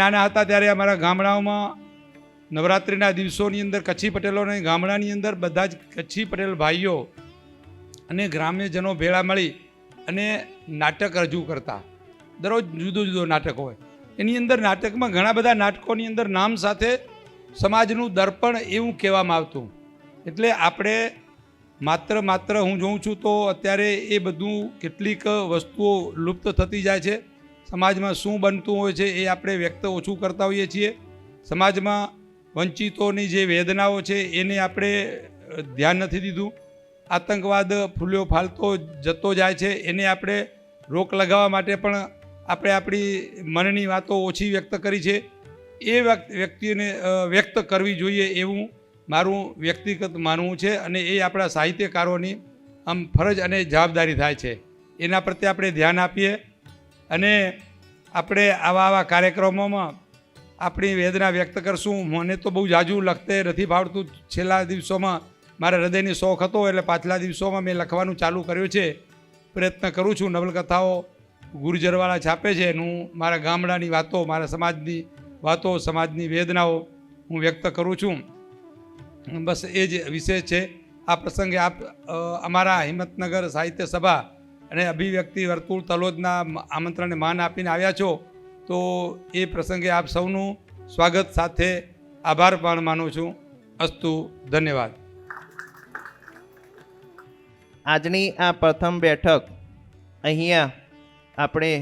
નાના હતા ત્યારે અમારા ગામડાઓમાં નવરાત્રિના દિવસોની અંદર કચ્છી પટેલોને ગામડાની અંદર બધા જ કચ્છી પટેલ ભાઈઓ અને ગ્રામ્યજનો ભેળા મળી અને નાટક રજૂ કરતા. દરરોજ જુદો જુદો નાટક હોય. એની અંદર નાટકમાં ઘણા બધા નાટકોની અંદર નામ સાથે સમાજનું દર્પણ એવું કહેવામાં આવતું. એટલે આપણે માત્ર માત્ર હું જોઉં છું તો અત્યારે એ બધું કેટલીક વસ્તુઓ લુપ્ત થતી જાય છે. સમાજમાં શું બનતું હોય છે એ આપણે વ્યક્ત ઓછું કરતા હોઈએ છીએ. સમાજમાં વંચિતોની જે વેદનાઓ છે એને આપણે ધ્યાન નથી દીધું. આતંકવાદ ફૂલ્યો ફાલતો જતો જાય છે એને આપણે રોક લગાવવા માટે પણ આપણે આપણી મનની વાતો ઓછી વ્યક્ત કરી છે. એ વ્યક્ત- વ્યક્તિને વ્યક્ત કરવી જોઈએ એવું મારું વ્યક્તિગત માનવું છે અને એ આપણા સાહિત્યકારોની આમ ફરજ અને જવાબદારી થાય છે. એના પ્રત્યે આપણે ધ્યાન આપીએ. અને આપણે આવા આવા કાર્યક્રમોમાં આપણી વેદના વ્યક્ત કરશું. મને તો બહુ જાજુ લખતે નથી ભાવતું છેલ્લા દિવસોમાં મારા હૃદયની શોખ હતો, એટલે પાછલા દિવસોમાં મેં લખવાનું ચાલુ કર્યું છે. પ્રયત્ન કરું છું. નવલકથાઓ ગુર્જરવાળા છાપે છે. હું મારા ગામડાની વાતો, મારા સમાજની વાતો, સમાજની વેદનાઓ હું વ્યક્ત કરું છું. બસ એ જ વિષય છે. આ પ્રસંગે આપ અમારા હિંમતનગર સાહિત્ય સભા અને અભિવ્યક્તિ વર્તુળ તલોદના આમંત્રણને માન આપીને આવ્યા છો તો એ પ્રસંગે આપ સૌનું સ્વાગત સાથે આભાર પણ માનું છું. અસ્તુ ધન્યવાદ. આજની આ પ્રથમ બેઠક અહીંયા આપણે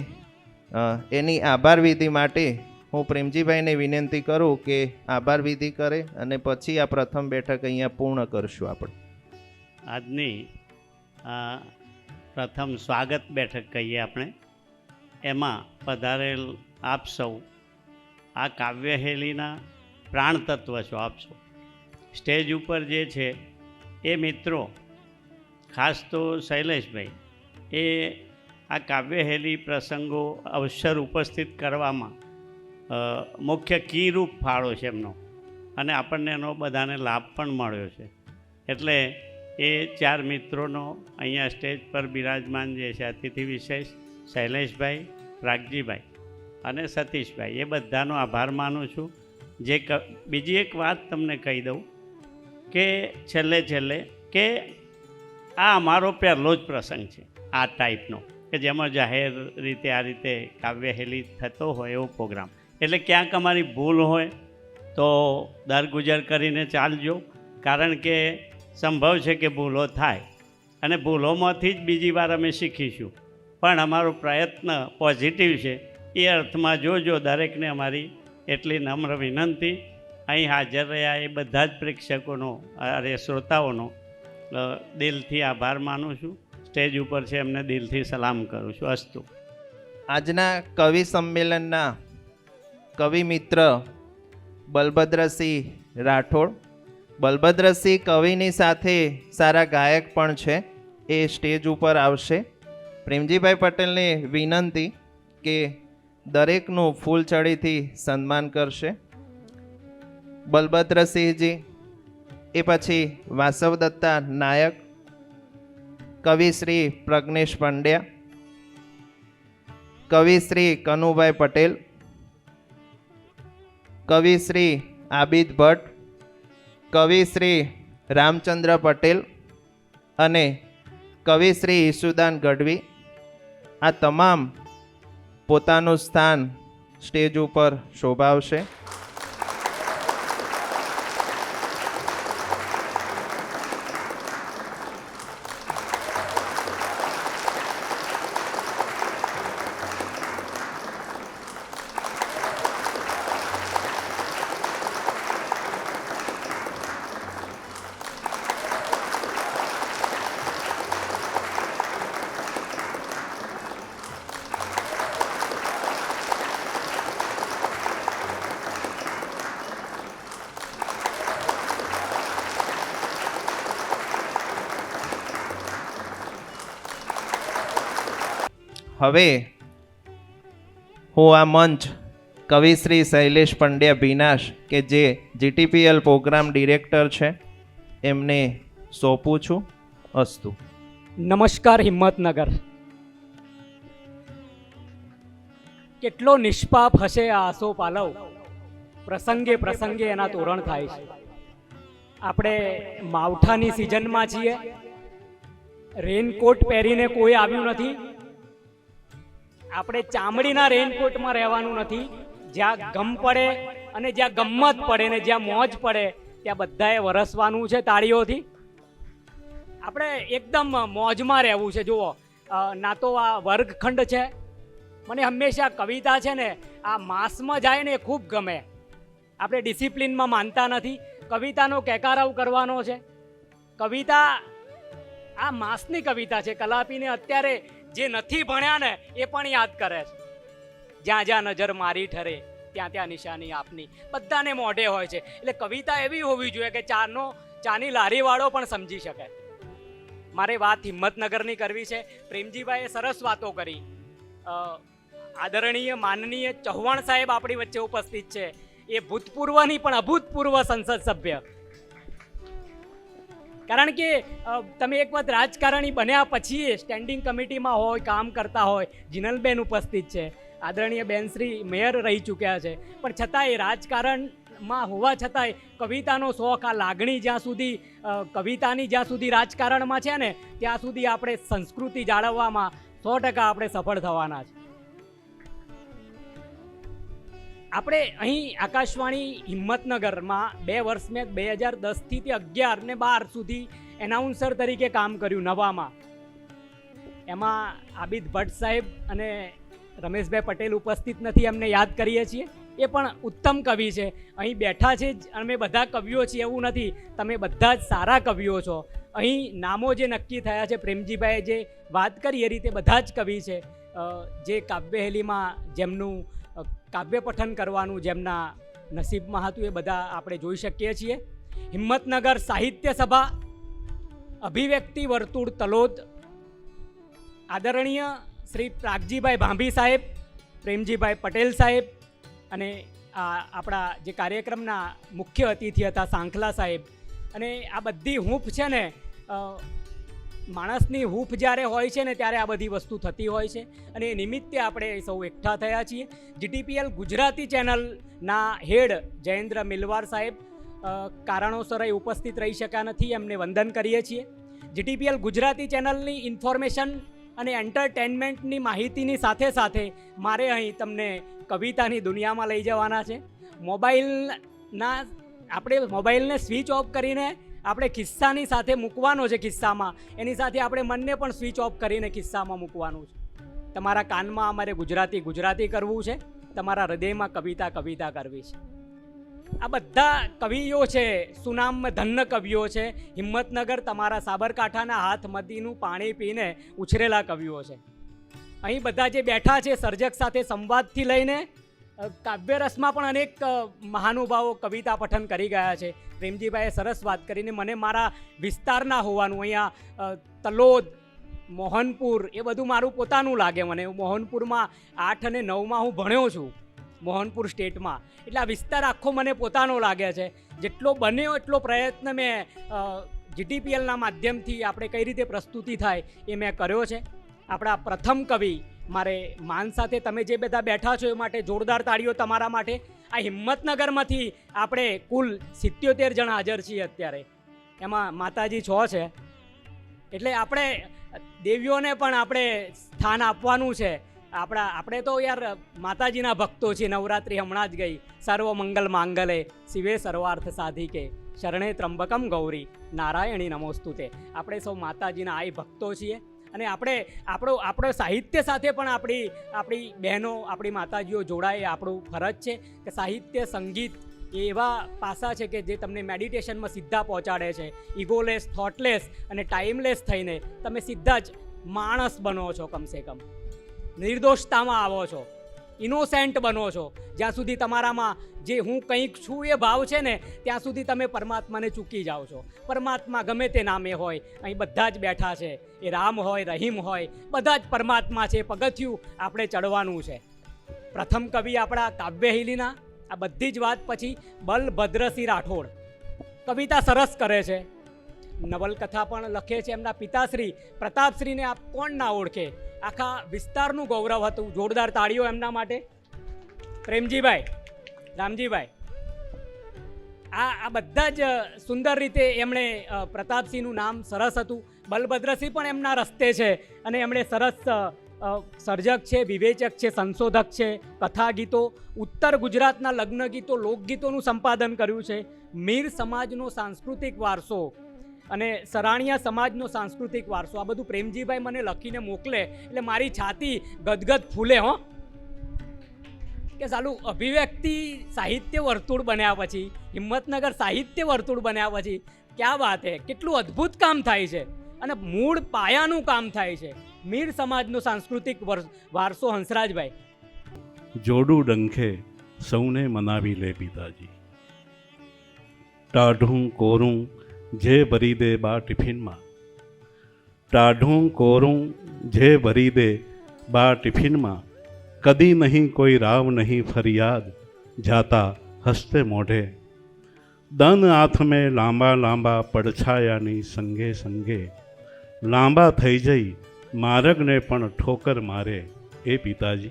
એની આભાર વિધિ માટે હું પ્રેમજીભાઈને વિનંતી કરું કે આભાર વિધિ કરે અને પછી આ પ્રથમ બેઠક અહીંયા પૂર્ણ કરશું આપણે. આજની આ પ્રથમ સ્વાગત બેઠક કહીએ આપણે. એમાં પધારેલ આપ સૌ આ કાવ્યહેલીના પ્રાણ તત્વ છો આપ સૌ. સ્ટેજ ઉપર જે છે એ મિત્રો, ખાસ તો શૈલેષભાઈ, એ આ કાવ્યહેલી પ્રસંગો અવસર ઉપસ્થિત કરવામાં મુખ્ય કીરૂપ ફાળો છે એમનો. અને આપણને એનો બધાને લાભ પણ મળ્યો છે. એટલે એ ચાર મિત્રોનો અહીંયા સ્ટેજ પર બિરાજમાન જે છે, અતિથિ વિશેષ, શૈલેષભાઈ, રાગજીભાઈ અને સતીશભાઈ. એ બધાનો આભાર માનું છું. જે ક, બીજી એક વાત તમને કહી દઉં કે છેલ્લે છેલ્લે કે આ અમારો પહેલો જ પ્રસંગ છે, આ ટાઈપનો કે જેમાં જાહેર રીતે આ રીતે કાવ્યહેલી થતો હોય એવો પ્રોગ્રામ. એટલે ક્યાંક અમારી ભૂલ હોય તો દર ગુજર કરીને ચાલજો. કારણ કે સંભવ છે કે ભૂલો થાય. અને ભૂલોમાંથી જ બીજી વાર અમે શીખીશું. પણ અમારો પ્રયત્ન પોઝિટિવ છે. એ અર્થમાં જોજો દરેકને અમારી એટલી નમ્ર વિનંતી. અહીં હાજર રહ્યા એ બધા જ પ્રેક્ષકોનો, અરે શ્રોતાઓનો દિલથી આભાર માનું છું. સ્ટેજ ઉપર છે એમને દિલથી સલામ કરું છું. અસ્તુ. આજના કવિ સંમેલનના કવિ મિત્ર બલભદ્રસિંહ રાઠોડ બલભદ્રસિંહ કવિની સાથે સારા ગાયક પણ છે. એ સ્ટેજ ઉપર આવશે. પ્રેમજીભાઈ પટેલને વિનંતી કે દરેકનું ફૂલચડીથી સન્માન કરશે. બલભદ્રસિંહજી એ પછી વાસવદત્તા નાયક, કવિ શ્રી પ્રજ્ઞેશ પંડ્યા, કવિ શ્રી કનુભાઈ પટેલ, કવિ શ્રી આબિદ ભટ્ટ કવિ શ્રી રામચંદ્ર પટેલ અને કવિ શ્રી ઈસુદાન ગઢવી આ તમામ પોતાનું સ્થાન સ્ટેજ ઉપર શોભાવશે. હવે હું આ મંચ કવિશ્રી શૈલેષ પંડ્યા ભીનાશ કે જે જીટીપીએલ પ્રોગ્રામ ડિરેક્ટર છે, એમને સોંપું છું. અસ્તુ. નમસ્કાર હિંમતનગર. કેટલો નિષ્પાપ હશે આ આસો પાલવ. પ્રસંગે પ્રસંગે એના તોરણ થાય છે. આપણે માવઠાની સિઝનમાં છીએ. રેનકોટ પહેરીને કોઈ આવ્યું નથી. આપણે ચામડીના રેનકોટમાં રહેવાનું નથી. જ્યાં ગમ પડે અને જ્યાં ગમત પડે ને જ્યાં મોજ પડે, ત્યાં બધાએ વરસવાનું છે તાળીઓથી. આપણે એકદમ મોજમાં રહેવું છે. જુઓ ના તો આ વર્ગખંડ છે. મને હંમેશા કવિતા છે ને, આ માસમાં જાય ને એ ખૂબ ગમે. આપણે ડિસિપ્લિનમાં માનતા નથી. કવિતાનો કેકારાવ કરવાનો છે. કવિતા આ માસની કવિતા છે. કલાપીને અત્યારે જે નથી ભણ્યા ને, એ પણ યાદ કરે છે. જ્યાં જ્યાં નજર મારી ઠરે, ત્યાં ત્યાં નિશાની આપની. બધાને મોઢે હોય છે. એટલે કવિતા એવી હોવી જોઈએ કે ચાનો, ચાની લારીવાળો પણ સમજી શકે. મારે વાત હિંમતનગરની કરવી છે. પ્રેમજીભાઈએ સરસ વાતો કરી. આદરણીય, માનનીય ચૌહાણ સાહેબ આપણી વચ્ચે ઉપસ્થિત છે. એ ભૂતપૂર્વની પણ અભૂતપૂર્વ સંસદ સભ્ય. કારણ કે તમે એક વખત રાજકારણી બન્યા પછી સ્ટેન્ડિંગ કમિટીમાં હોય, કામ કરતા હોય, જિનલબેન ઉપસ્થિત છે. આદરણીય બેનશ્રી મેયર રહી ચૂક્યા છે. પણ છતાંય રાજકારણમાં હોવા છતાંય કવિતાનો શોખ આ લાગણી જ્યાં સુધી કવિતાની જ્યાં સુધી રાજકારણમાં છે ને, ત્યાં સુધી આપણે સંસ્કૃતિ જાળવવામાં સો ટકા આપણે સફળ થવાના છે. આપણે અહીં આકાશવાણી હિંમતનગરમાં બે વર્ષ મેં બે હજાર દસથી તે અગિયાર ને બાર સુધી એનાઉન્સર તરીકે કામ કર્યું નવામાં. એમાં આબિદ ભટ્ટ સાહેબ અને રમેશભાઈ પટેલ ઉપસ્થિત નથી એમને યાદ કરીએ છીએ. એ પણ ઉત્તમ કવિ છે. અહીં બેઠા છે જ અમે બધા કવિઓ છીએ, એવું નથી. તમે બધા જ સારા કવિઓ છો. અહીં નામો જે નક્કી થયા છે, પ્રેમજીભાઈએ જે વાત કરી એ રીતે બધા જ કવિ છે. જે કાવ્યહેલીમાં જેમનું કાવ્ય પઠન કરવાનું જેમના નસીબમાં હતું એ બધા આપણે જોઈ શકીએ છીએ. હિંમતનગર સાહિત્ય સભા, અભિવ્યક્તિ વર્તુળ તલોદ, આદરણીય શ્રી પ્રાગજીભાઈ ભાંભી સાહેબ, પ્રેમજીભાઈ પટેલ સાહેબ અને આ આપણા જે કાર્યક્રમના મુખ્ય અતિથિ હતા સાંખલા સાહેબ. અને આ બધી હૂંફ છે ને માણસની હૂફ જ્યારે હોય છે ને ત્યારે આ બધી વસ્તુ થતી હોય છે. અને એ નિમિત્તે આપણે સૌ એકઠા થયા છીએ. જીટીપીએલ ગુજરાતી ચેનલના હેડ જયેન્દ્ર મિલવાર સાહેબ કારણોસર અહીં ઉપસ્થિત રહી શક્યા નથી, એમને વંદન કરીએ છીએ. જીટીપીએલ ગુજરાતી ચેનલની ઇન્ફોર્મેશન અને એન્ટરટેનમેન્ટની માહિતીની સાથે સાથે મારે અહીં તમને કવિતાની દુનિયામાં લઈ જવાના છે. મોબાઈલના, આપણે મોબાઈલને સ્વિચ ઓફ કરીને આપણે કિસ્સાની સાથે મૂકવાનો છે કિસ્સામાં એની સાથે આપણે મનને પણ સ્વિચ ઓફ કરીને કિસ્સામાં મૂકવાનું છે. તમારા કાનમાં અમારે ગુજરાતી ગુજરાતી કરવું છે. તમારા હૃદયમાં કવિતા કવિતા કરવી છે. આ બધા કવિઓ છે, સુનામ ધન્ય કવિઓ છે. હિંમતનગર તમારા સાબરકાંઠાના હાથ મદીનું પાણી પીને ઉછરેલા કવિઓ છે. અહીં બધા જે બેઠા છે, સર્જક સાથે સંવાદથી લઈને કાવ્યરસમાં પણ અનેક મહાનુભાવો કવિતા પઠન કરી ગયા છે. પ્રેમજીભાઈએ સરસ વાત કરીને મને મારા વિસ્તારના હોવાનું, અહીંયા તલોદ, મોહનપુર, એ બધું મારું પોતાનું લાગે મને. મોહનપુરમાં આઠ અને નવમાં હું ભણ્યો છું, મોહનપુર સ્ટેટમાં. એટલે આ વિસ્તાર આખો મને પોતાનો લાગે છે. જેટલો બન્યો એટલો પ્રયત્ન મેં જીટીપીએલના માધ્યમથી આપણે કઈ રીતે પ્રસ્તુતિ થાય એ મેં કર્યો છે. આપણા પ્રથમ કવિ મારે માન સાથે તમે જે બધા બેઠા છો એ માટે જોરદાર તાળીઓ તમારા માટે. આ હિંમતનગરમાંથી આપણે કુલ સિત્યોતેર જણા હાજર છીએ અત્યારે. એમાં માતાજી છ છે. એટલે આપણે દેવીઓને પણ આપણે સ્થાન આપવાનું છે. આપણા, આપણે તો યાર માતાજીના ભક્તો છીએ. નવરાત્રિ હમણાં જ ગઈ. સર્વ મંગલ માંગલે. શિવે સર્વાર્થ સાધિકે. શરણે ત્રંબકમ ગૌરી. નારાયણી નમોસ્તુતે. આપણે સૌ માતાજીના આઈ ભક્તો છીએ. અને આપણે આપણો આપણો સાહિત્ય સાથે પણ આપણી આપણી બહેનો, આપણી માતાજીઓ જોડાય, એ આપણું ફરજ છે કે સાહિત્ય, સંગીત એ એવા પાસા છે કે જે તમને મેડિટેશનમાં સીધા પહોંચાડે છે. ઇગોલેસ થોટલેસ અને ટાઈમલેસ થઈને તમે સીધા જ માણસ બનો છો કમસે કમ. નિર્દોષતામાં આવો છો. ઇનોસેન્ટ બનો છો. જ્યાં સુધી તમારામાં જે હું કંઈક છું એ ભાવ છે ને, ત્યાં સુધી તમે પરમાત્માને ચૂકી જાઓ છો. પરમાત્મા ગમે તે નામે હોય, અહીં બધા જ બેઠા છે. એ રામ હોય, રહીમ હોય, બધા જ પરમાત્મા છે, પગથિયું આપણે ચડવાનું છે. પ્રથમ કવિ આપણા કાવ્યહિલીના આ બધી જ વાત પછી બલભદ્રસિંહ રાઠોડ. કવિતા સરસ કરે છે. નવલકથા પણ લખે છે એમના પિતાશ્રી. પ્રતાપશ્રીને આપ કોણ ના ઓળખે? આખા વિસ્તારનું ગૌરવ હતું. જોરદાર તાળીઓ એમના માટે. પ્રેમજીભાઈ, રામજીભાઈ, આ આ બધા જ સુંદર રીતે એમણે પ્રતાપસિંહનું નામ સરસ હતું. બલભદ્રસિંહ પણ એમના રસ્તે છે અને એમણે સરસ સર્જક છે, વિવેચક છે, સંશોધક છે કથા ગીતો ઉત્તર ગુજરાતના લગ્ન ગીતો લોકગીતોનું સંપાદન કર્યું છે. મીર સમાજનો સાંસ્કૃતિક વારસો અને સરાણિયા સમાજનો સાંસ્કૃતિક વારસો. આ બધું પ્રેમજીભાઈ મને લખીને મોકલે, એટલે મારી છાતી ગદગદ ફૂલે, હો. કે સાલું અભિવ્યક્તિ સાહિત્ય વર્તુળ બન્યા પછી, હિંમતનગર સાહિત્ય વર્તુળ બન્યા પછી, ક્યાં વાત હે? કેટલું અદ્ભુત કામ થાય છે. અને મૂળ પાયાનું કામ થાય છે. મીર સમાજનો સાંસ્કૃતિક વર- વારસો હંસરાજભાઈ. જોડું ડંખે સૌને મનાવી લે પિતાજી. ટાઢું, કોરું જે ભરી દે બા ટિફિનમાં. ટાઢું કોરું જે ભરી દે બા ટિફિનમાં. કદી નહીં કોઈ રાવ નહીં ફરિયાદ, જાતા હસતે મોઢે. દન હાથ મેં લાંબા લાંબા પડછાયાની સંગે સંગે. લાંબા થઈ જઈ મારગને પણ ઠોકર મારે એ પિતાજી.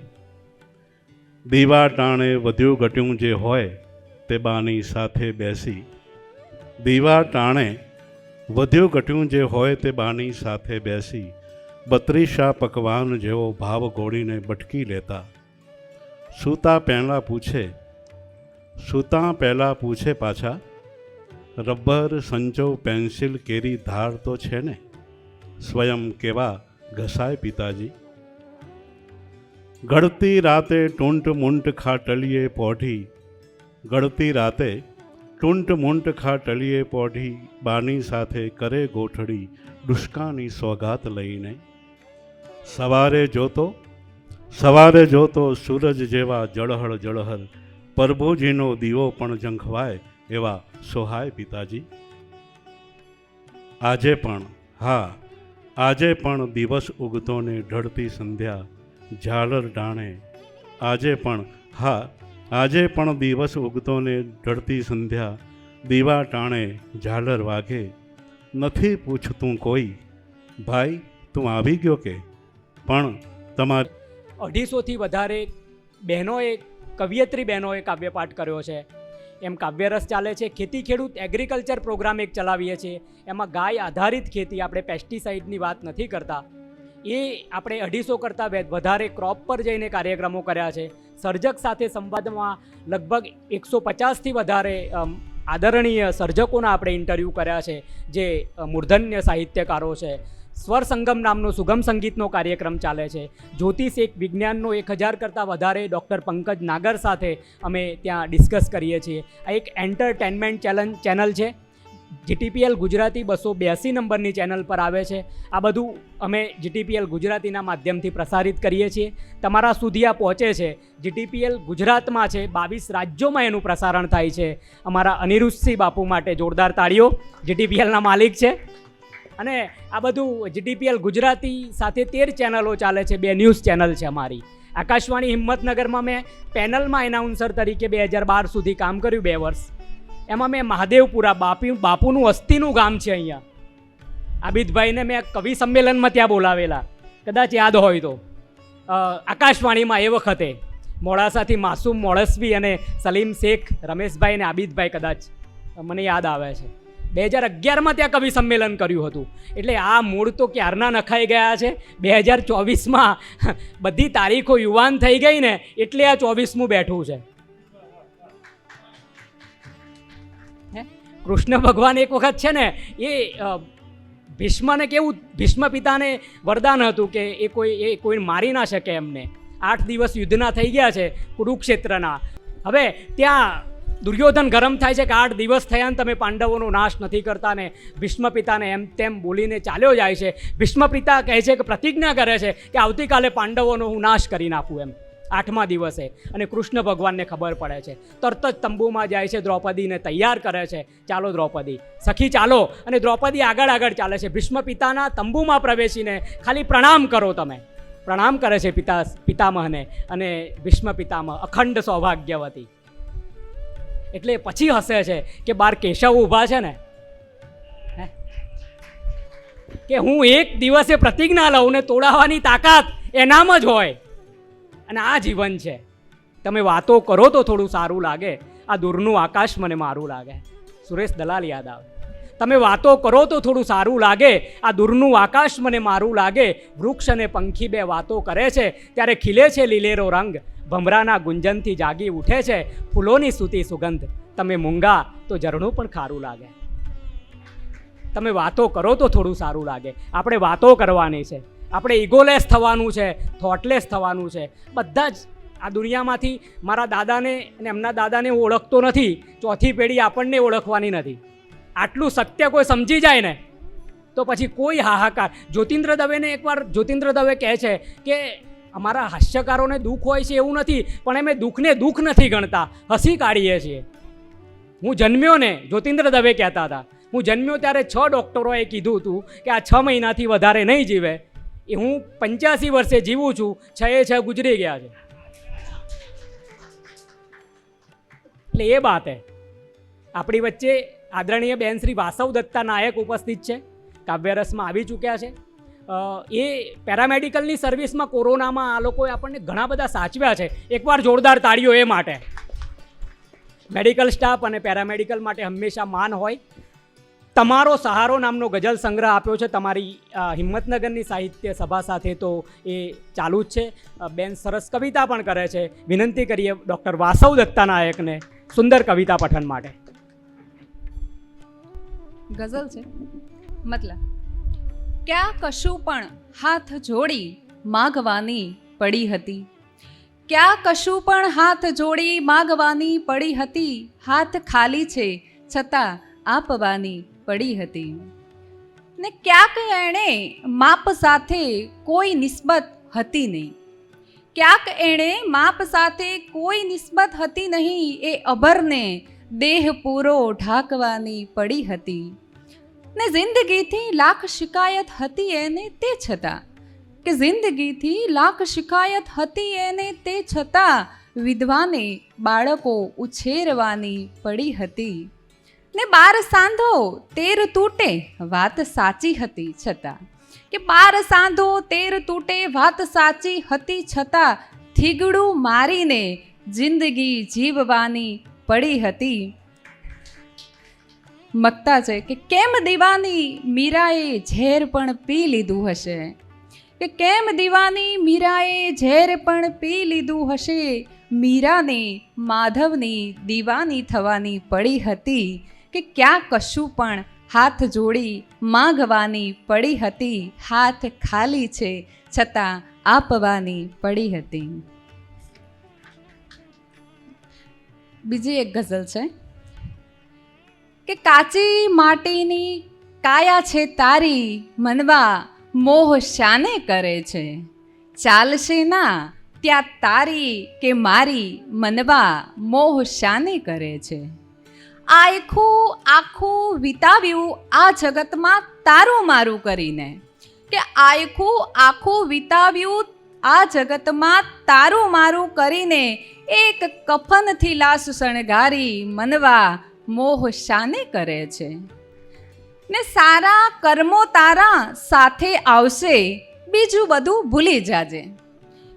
દીવા ટાણે વધ્યું ઘટ્યું જે હોય તે બાની સાથે બેસી. દીવા ટાણે વધ્યું ઘટ્યું જે હોય તે બાની સાથે બેસી, બત્રીસા પકવાન જેવો ભાવ ગોળીને બટકી લેતા. સૂતા પહેલાં પૂછે, સૂતા પહેલાં પૂછે પાછા, રબર સંચો પેન્સિલ કેરી ધાર તો છે ને? સ્વયં કેવા ઘસાય પિતાજી. ગળતી રાતે ટૂંટ મૂંટ ખાટલીએ પોઢી, ગળતી રાતે ટૂંટ મૂંટ ખા ટલીએ પોઢી, બાની સાથે કરે ગોઠડી દુષ્કાની સોગાત લઈને. સવારે જોતો સવારે જોતો સૂરજ જેવા જળહળ જળહળ પ્રભુજીનો દીવો પણ ઝંખવાય એવા સોહાય પિતાજી. આજે પણ, હા, આજે પણ દિવસ ઉગતો ને ઢળતી સંધ્યા, ઝાલર ડાણે આજે પણ, હા આજે પણ દિવસ ઉગતોને ઢળતી સંધ્યા દીવા ટાણે ઝાલર વાગે. નથી પૂછતું કોઈ, ભાઈ, તું આવી ગયો કે? પણ તમારે અઢીસોથી વધારે બહેનોએ, કવિયત્રી બહેનોએ કાવ્યપાઠ કર્યો છે. એમ કાવ્યરસ ચાલે છે, ખેતી ખેડૂત એગ્રીકલ્ચર પ્રોગ્રામ એક ચલાવીએ છીએ. એમાં ગાય આધારિત ખેતી આપણે પેસ્ટિસાઇડની વાત નથી કરતા. એ આપણે અઢીસો કરતાં વધારે ક્રોપ પર જઈને કાર્યક્રમો કર્યા છે. સર્જક સાથે સંવાદમાં લગભગ એકસો પચાસથી વધારે આદરણીય સર્જકોના આપણે ઇન્ટરવ્યૂ કર્યા છે, જે મૂર્ધન્ય સાહિત્યકારો છે. સ્વર સંગમ નામનો સુગમ સંગીતનો કાર્યક્રમ ચાલે છે. જ્યોતિષ એક વિજ્ઞાનનો એક હજાર કરતાં વધારે ડૉક્ટર પંકજ નાગર સાથે અમે ત્યાં ડિસ્કસ કરીએ છીએ. આ એક એન્ટરટેનમેન્ટ ચેનલ ચેનલ છે. જીટીપીએલ ગુજરાતી બસો બ્યાસી નંબરની ચેનલ પર આવે છે. આ બધું અમે જીટીપીએલ ગુજરાતીના માધ્યમથી પ્રસારિત કરીએ છીએ. તમારા સુધી આ પહોંચે છે. જીટીપીએલ ગુજરાતમાં છે. બાવીસ રાજ્યોમાં એનું પ્રસારણ થાય છે. અમારા અનિરુદ્ધસિંહ બાપુ માટે જોરદાર તાળીઓ જીટીપીએલના માલિક છે. અને આ બધું જીટીપીએલ ગુજરાતી સાથે તેર ચેનલો ચાલે છે. બે ન્યૂઝ ચેનલ છે અમારી. આકાશવાણી હિંમતનગરમાં મેં પેનલમાં એનાઉન્સર તરીકે બે હજાર બાર સુધી કામ કર્યું બે વર્ષ. એમાં મેં મહાદેવપુરા બાપી બાપુનું અસ્થિનું ગામ છે અહીંયા. આબિદભાઈને મેં કવિ સંમેલનમાં ત્યાં બોલાવેલા. કદાચ યાદ હોય તો. આકાશવાણીમાં એ વખતે મોડાસાથી માસૂમ મોડસવી અને સલીમ શેખ, રમેશભાઈ અને આબિદભાઈ કદાચ મને યાદ આવે છે. બે હજાર અગિયારમાં ત્યાં કવિ સંમેલન કર્યું હતું. એટલે આ મૂળ તો ક્યારના નખાઈ ગયા છે? બે હજાર ચોવીસમાં બધી તારીખો યુવાન થઈ ગઈ ને એટલે આ ચોવીસમું બેઠું છે. કૃષ્ણ ભગવાન એક વખત છે ને એ ભીષ્મને કેવું, ભીષ્મ પિતાને વરદાન હતું કે એ કોઈ એ કોઈ મારી ના શકે એમને. આઠ દિવસ યુદ્ધના થઈ ગયા છે કુરુક્ષેત્રના. હવે ત્યાં દુર્યોધન ગરમ થાય છે કે આઠ દિવસ થયા ને તમે પાંડવોનો નાશ નથી કરતા ને ભીષ્મ પિતાને એમ તેમ બોલીને ચાલ્યો જાય છે. ભીષ્મ પિતા કહે છે કે પ્રતિજ્ઞા કરે છે કે આવતીકાલે પાંડવોનો હું નાશ કરી નાખું એમ. આઠમા દિવસે. અને કૃષ્ણ ભગવાનને ખબર પડે છે. તરત જ તંબુમાં જાય છે, દ્રૌપદીને તૈયાર કરે છે. ચાલો દ્રૌપદી. સખી, ચાલો. અને દ્રૌપદી આગળ આગળ ચાલે છે. ભીષ્મ પિતાના તંબુમાં પ્રવેશીને ખાલી પ્રણામ કરો તમે. પ્રણામ કરે છે પિતા, પિતામહને. અને ભીષ્મ પિતામહ અખંડ સૌભાગ્યવતી. એટલે પછી હસે છે કે બાર કેશવ ઊભા છે ને? કે હું એક દિવસે પ્રતિજ્ઞા લઉં ને તોડાવવાની તાકાત એનામ જ હોય. અને આ જીવન છે. તમે વાતો કરો તો થોડું સારું લાગે. આ દૂરનું આકાશ મને મારું લાગે. સુરેશ દલાલ યાદ આવે. તમે વાતો કરો તો થોડું સારું લાગે. આ દૂરનું આકાશ મને મારું લાગે. વૃક્ષ અને પંખી બે વાતો કરે છે. ત્યારે ખીલે છે લીલેરો રંગ. ભમરાના ગુંજનથી જાગી ઉઠે છે. ફૂલોની સૂતી સુગંધ. તમે મૂંગા તો ઝરણું પણ ખારું લાગે. તમે વાતો કરો તો થોડું સારું લાગે. આપણે વાતો કરવાની છે. આપણે ઇગોલેસ થવાનું છે થોટલેસ થવાનું છે. બધા જ આ દુનિયામાંથી મારા દાદાને અને એમના દાદાને હું ઓળખતો નથી, ચોથી પેઢી આપણને ઓળખવાની નથી. આટલું સત્ય કોઈ સમજી જાય ને, તો પછી કોઈ હાહાકાર. જ્યોતિન્દ્ર દવેને એકવાર, જ્યોતિન્દ્ર દવે કહે છે કે, અમારા હાસ્યકારોને દુઃખ હોય છે એવું નથી, પણ અમે દુઃખને દુઃખ નથી ગણતા, હસી કાઢીએ છીએ. હું જન્મ્યો ને, જ્યોતિન્દ્ર દવે કહેતા હતા. હું જન્મ્યો ત્યારે છ ડૉક્ટરોએ કીધું હતું કે આ છ મહિનાથી વધારે નહીં જીવે. એ હું પંચ્યાસી વર્ષે જીવું છું છ એ છ ગુજરી ગયા છે. એટલે એ વાત હે. આપણી વચ્ચે આદરણીય બેન શ્રી વાસવ દત્તા નાયક ઉપસ્થિત છે, કાવ્યરસમાં આવી ચૂક્યા છે. એ પેરામેડિકલની સર્વિસમાં કોરોનામાં આ લોકોએ આપણને ઘણા બધા સાચવ્યા છે. એકવાર જોરદાર તાળીઓ એ માટે. મેડિકલ સ્ટાફ અને પેરામેડિકલ માટે હંમેશા માન હોય. તમારો સહારો નામનો ગઝલ સંગ્રહ આપ્યો છે. તમારી હિંમતનગરની સાહિત્ય સભા સાથે તો એ ચાલુ જ છે. બેન સરસ કવિતા પણ કરે છે. વિનંતી કરીએ ડૉક્ટર વાસવ દત્તા નાયકને સુંદર કવિતા પઠન માટે. ગઝલ છે. મતલબ, ક્યાં કશું પણ હાથ જોડી માગવાની પડી હતી. ક્યાં કશું પણ હાથ જોડી માગવાની પડી હતી. હાથ ખાલી છે છતાં આપવાની પડી હતી. ને ક્યાંક એણે માપ સાથે કોઈ નિસ્બત હતી નહીં. ક્યાંક એણે માપ સાથે કોઈ નિસ્બત હતી નહીં એ અભરને દેહ પૂરો ઢાંકવાની પડી હતી. ને જિંદગીથી લાખ શિકાયત હતી એને તે છતાં, કે જિંદગીથી લાખ શિકાયત હતી એને તે છતાં વિધવાને બાળકો ઉછેરવાની પડી હતી. ને બાર સાંધો, તેર તૂટે, વાત સાચી હતી છતાં. કે બાર સાંધો, તેર તૂટે, વાત સાચી હતી છતાં, થીગડું મારીને જિંદગી જીવવાની પડી હતી. મકતા છે કે કેમ દીવાની મીરાએ ઝેર પણ પી લીધું હશે? કે કેમ દીવાની મીરાએ ઝેર પણ પી લીધું હશે? મીરાને માધવની દીવાની થવાની પડી હતી. કે ક્યાં કશું પણ હાથ જોડી માગવાની પડી હતી, હાથ ખાલી છે છતાં આપવાની પડી હતી. બીજી એક ગઝલ છે કે કાચી માટીની કાયા છે તારી, મનવા મોહ શાને કરે છે? ચાલશે ના ત્યાં તારી કે મારી, મનવા મોહ શાને કરે છે? આખું આખું વિતાવ્યું આ જગતમાં તારું મારું કરીને. કે આખું આખું વિતાવ્યું આ જગતમાં તારું મારું કરીને એક કફનથી લાશ શણગારી મનવા મોહ શાને કરે છે. ને સારા કર્મો તારા સાથે આવશે, બીજું બધું ભૂલી જાજે.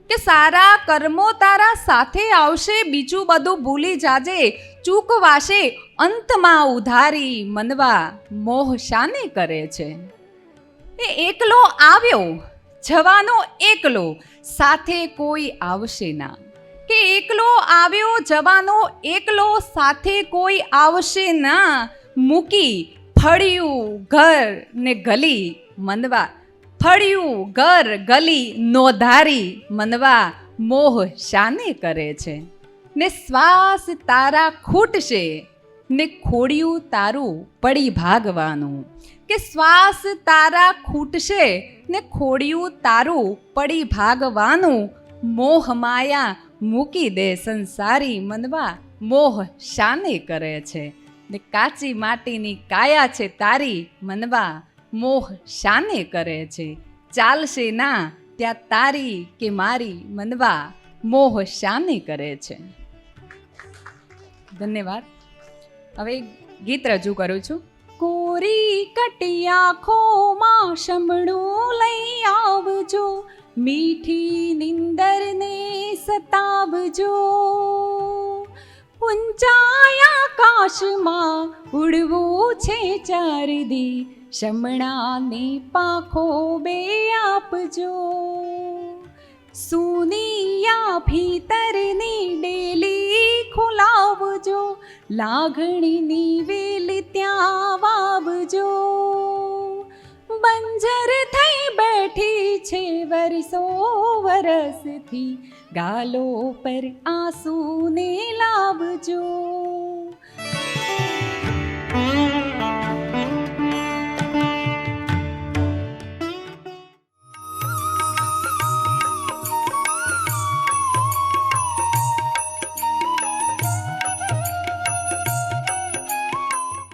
કે સારા કર્મો તારા સાથે આવશે, બીજું બધું ભૂલી જાજે ચૂકવાશે, અંતમાં ઉધારી મનવા મોહ શાને કરે છે? એ એકલો આવ્યો, જવાનો એકલો, સાથે કોઈ આવશે ના. કે એકલો આવ્યો, જવાનો એકલો, સાથે કોઈ આવશે ના, મૂકી ફળિયું ઘર ને ગલી મનવા. ફળિયું ઘર ગલી નોધારી મનવા મોહ શાને કરે છે? ને શ્વાસ તારા ખૂટશે ને ખોડિયું તારું પડી ભાગવાનું. કે શ્વાસ તારા ખૂટશે ને ખોડિયું તારું પડી ભાગવાનું. મોહ માયા મૂકી દે સંસારી મનવા. મોહ શાને કરે છે? ને કાચી માટીની કાયા છે તારી મનવા. મોહ શાને કરે છે? ચાલશે ના ત્યાં તારી કે મારી મનવા. મોહ શાને કરે છે? ધન્યવાદ. હવે ગીત રજૂ કરું છું. કોરી કટિયા ખોમાં શમણું લઈ આવજો. મીઠી નિંદરને સતાવજો. ઊંચાયા આકાશમાં ઉડવું છે ચાર દી શમણાને પાંખો બે આપજો. સુનિયા ભીતરની ડેલી ખોલાવજો લાગણીની વેલી ત્યાં વાવજો. બંજર થઈ બેઠી છે વરસો વરસથી, ગાલો પર આંસુને લાવજો.